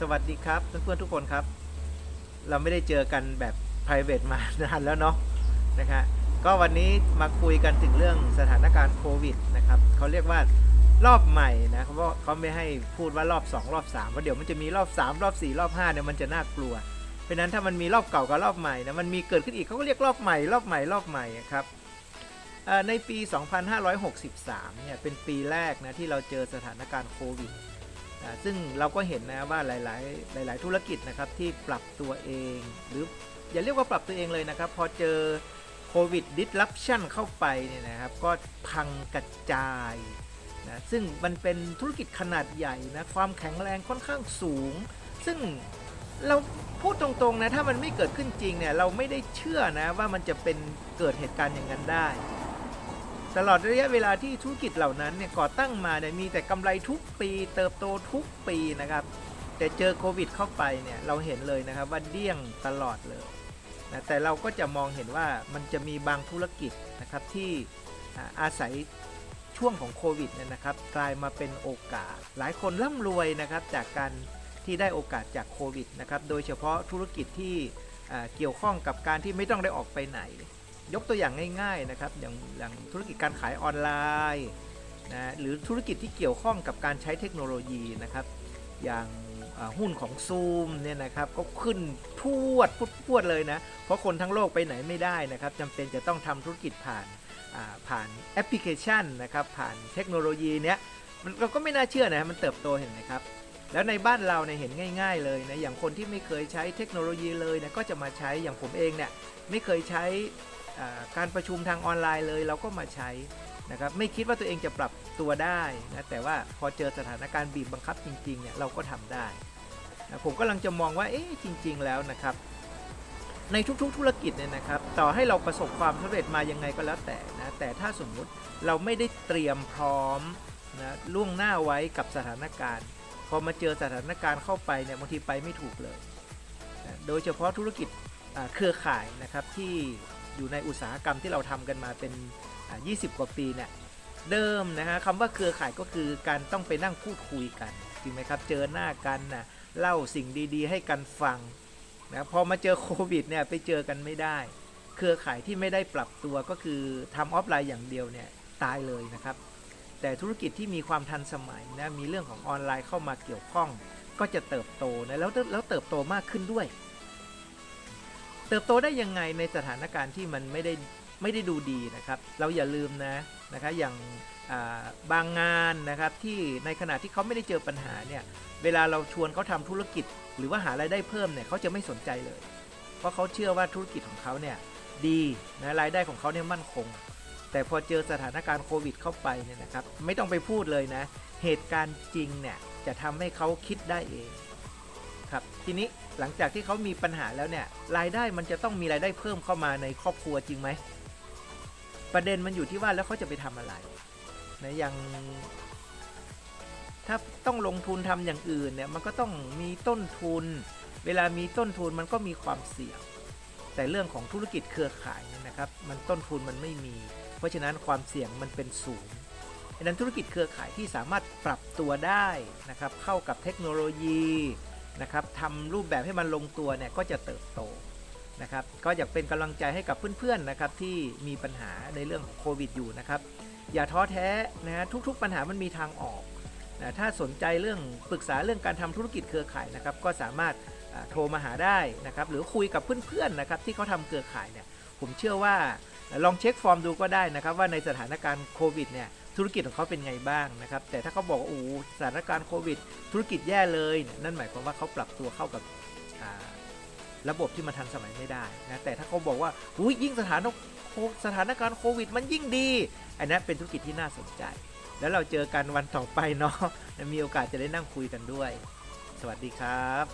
สวัสดีครับเพื่อนๆทุกคนครับ เราไม่ได้เจอกันแบบ private มานานแล้วเนาะนะคะก็วันนี้มาคุยกันถึงเรื่องสถานการณ์โควิดนะครับเขาเรียกว่ารอบใหม่นะเขาบอกเขาไม่ให้พูดว่ารอบ 2 รอบ3เพราะเดี๋ยวมันจะมีรอบ 3 รอบ 4 รอบ5เนี่ยมันจะน่ากลัว เพราะนั้นถ้ามันมีรอบเก่ากับรอบใหม่นะมันมีเกิดขึ้นอีกเขาก็เรียกรอบใหม่รอบใหม่รอบใหม่ครับในปี 2563เนี่ยเป็นปีแรกนะที่เราเจอสถานการณ์โควิด ซึ่งเราก็เห็นนะว่าหลาย ๆ หลาย ๆ ธุรกิจนะครับที่ปรับตัวเอง หรืออย่าเรียกว่าปรับตัวเองเลยนะครับ พอเจอโควิด disruption เข้าไปเนี่ยนะครับก็พังกระจายนะซึ่งมันเป็นธุรกิจขนาดใหญ่นะความแข็งแรงค่อนข้างสูง ซึ่งเราพูดตรงๆนะถ้ามันไม่เกิดขึ้นจริงเนี่ยเราไม่ได้เชื่อนะว่ามันจะเป็นเกิดเหตุการณ์อย่างนั้นได้ ตลอดระยะเวลาที่ธุรกิจเหล่านั้นเนี่ยก่อตั้งมาเนี่ยมีแต่กำไรทุกปี เติบโตทุกปีนะครับ แต่เจอโควิดเข้าไปเนี่ยเราเห็นเลยนะครับว่าเดี้ยงตลอดเลยนะแต่เราก็จะมองเห็นว่ามันจะมีบางธุรกิจนะครับที่อาศัยช่วงของโควิดเนี่ยนะครับ กลายมาเป็นโอกาส หลายคนร่ำรวยนะครับจากการที่ได้โอกาสจากโควิดนะครับ โดยเฉพาะธุรกิจที่เกี่ยวข้องกับการที่ไม่ต้องได้ออกไปไหน ยกตัวอย่างง่ายๆนะครับอย่างอย่างธุรกิจการขายออนไลน์นะหรือธุรกิจที่เกี่ยวข้องกับการใช้เทคโนโลยีนะครับ อย่างหุ้นของซูมเนี่ยนะครับก็ขึ้นพวดพุดพวดเลยนะ เพราะคนทั้งโลกไปไหนไม่ได้นะครับจำเป็นจะต้องทำธุรกิจผ่านผ่านแอปพลิเคชันนะครับผ่านเทคโนโลยีเนี้ยมันเราก็ไม่น่าเชื่อนะมันเติบโตเห็นไหมครับ แล้วในบ้านเราเนี่ยเห็นง่าย ๆ เลยนะอย่างคนที่ไม่เคยใช้เทคโนโลยีเลยเนี่ยก็จะมาใช้อย่างผมเองเนี่ยไม่เคยใช้ การประชุมทางออนไลน์เลยเราก็มาใช้นะครับไม่คิดว่าตัวเองจะปรับตัวได้นะแต่ว่าพอเจอสถานการณ์บีบบังคับจริงๆเนี่ยเราก็ทำได้นะผมกำลังจะมองว่าเอ๊ะจริง ๆ แล้วนะครับ ในทุกๆ ธุรกิจเนี่ยนะครับ ต่อให้เราประสบความสำเร็จมายังไงก็แล้วแต่นะแต่ถ้าสมมุติเราไม่ได้เตรียมพร้อมนะล่วงหน้าไว้กับสถานการณ์ พอมาเจอสถานการณ์เข้าไปเนี่ยบางทีไปไม่ถูกเลยนะโดยเฉพาะธุรกิจเครือข่ายนะครับที่ อยู่ในอุตสาหกรรมที่เราทำกันมาเป็น 20 กว่าปีเนี่ยเดิมนะฮะคำว่าเครือข่ายก็คือการต้องไปนั่งพูดคุยกันจริงไหมครับเจอหน้ากันนะเล่าสิ่งดีๆ ให้กันฟังนะพอมาเจอโควิดเนี่ยไปเจอกันไม่ได้ เครือข่ายที่ไม่ได้ปรับตัวก็คือทำออฟไลน์อย่างเดียวเนี่ยตายเลยนะครับ แต่ธุรกิจที่มีความทันสมัยนะมีเรื่องของออนไลน์เข้ามาเกี่ยวข้อง ก็จะเติบโตนะแล้วแล้วเติบโตมากขึ้นด้วย เติบโตได้ยังไงในสถานการณ์ที่มันไม่ได้ไม่ได้ดูดีนะครับ เราอย่าลืมนะนะครับอย่างาบางงานนะครับที่ในขณะที่เขาไม่ได้เจอปัญหาเนี่ยเวลาเราชวนเขาทำธุรกิจ หรือว่าหารายได้เพิ่มเนี่ยเขาจะไม่สนใจเลย เพราะเขาเชื่อว่าธุรกิจของเขาเนี่ยดีนะรายได้ของเขาเนี่ยมั่นคง แต่พอเจอสถานการณ์โควิดเข้าไปเนี่ยนะครับไม่ต้องไปพูดเลยนะ เหตุการณ์จริงเนี่ยจะทำให้เขาคิดได้เอง ครับทีนี้หลังจากที่เขามีปัญหาแล้วเนี่ยรายได้มันจะต้องมีรายได้เพิ่มเข้ามาในครอบครัวจริงไหมประเด็นมันอยู่ที่ว่าแล้วเขาจะไปทำอะไรนะอย่างถ้าต้องลงทุนทำอย่างอื่นเนี่ยมันก็ต้องมีต้นทุน เวลามีต้นทุนมันก็มีความเสี่ยง แต่เรื่องของธุรกิจเครือข่ายเนี่ยนะครับ มันต้นทุนมันไม่มี เพราะฉะนั้นความเสี่ยงมันเป็นสูงดังนั้นธุรกิจเครือข่ายที่สามารถปรับตัวได้นะครับเข้ากับเทคโนโลยี นะครับทำรูปแบบให้มันลงตัวเนี่ยก็จะเติบโตนะครับก็อยากเป็นกำลังใจให้กับเพื่อนๆนะครับที่มีปัญหาในเรื่องของโควิดอยู่นะครับอย่าท้อแท้นะฮะทุกๆปัญหามันมีทางออกนะถ้าสนใจเรื่องปรึกษาเรื่องการทำธุรกิจเครือข่ายนะครับก็สามารถโทรมาหาได้นะครับหรือคุยกับเพื่อนๆนะครับที่เขาทำเครือข่ายเนี่ยผมเชื่อว่า ลองเช็คฟอร์มดูก็ได้นะครับว่าในสถานการณ์โควิดเนี่ยธุรกิจของเขาเป็นไงบ้างนะครับแต่ถ้าเขาบอกว่าโอ้สถานการณ์โควิด ธุรกิจแย่เลย นั่นหมายความว่าเขาปรับตัวเข้ากับระบบที่มันทันสมัยไม่ได้นะแต่ถ้าเขาบอกว่าอุ้ยยิ่งสถานสถานการณ์โควิด มันยิ่งดี อันนั้นเป็นธุรกิจที่น่าสนใจ แล้วเราเจอกันวันต่อไปเนาะมีโอกาสจะได้นั่งคุยกันด้วย สวัสดีครับ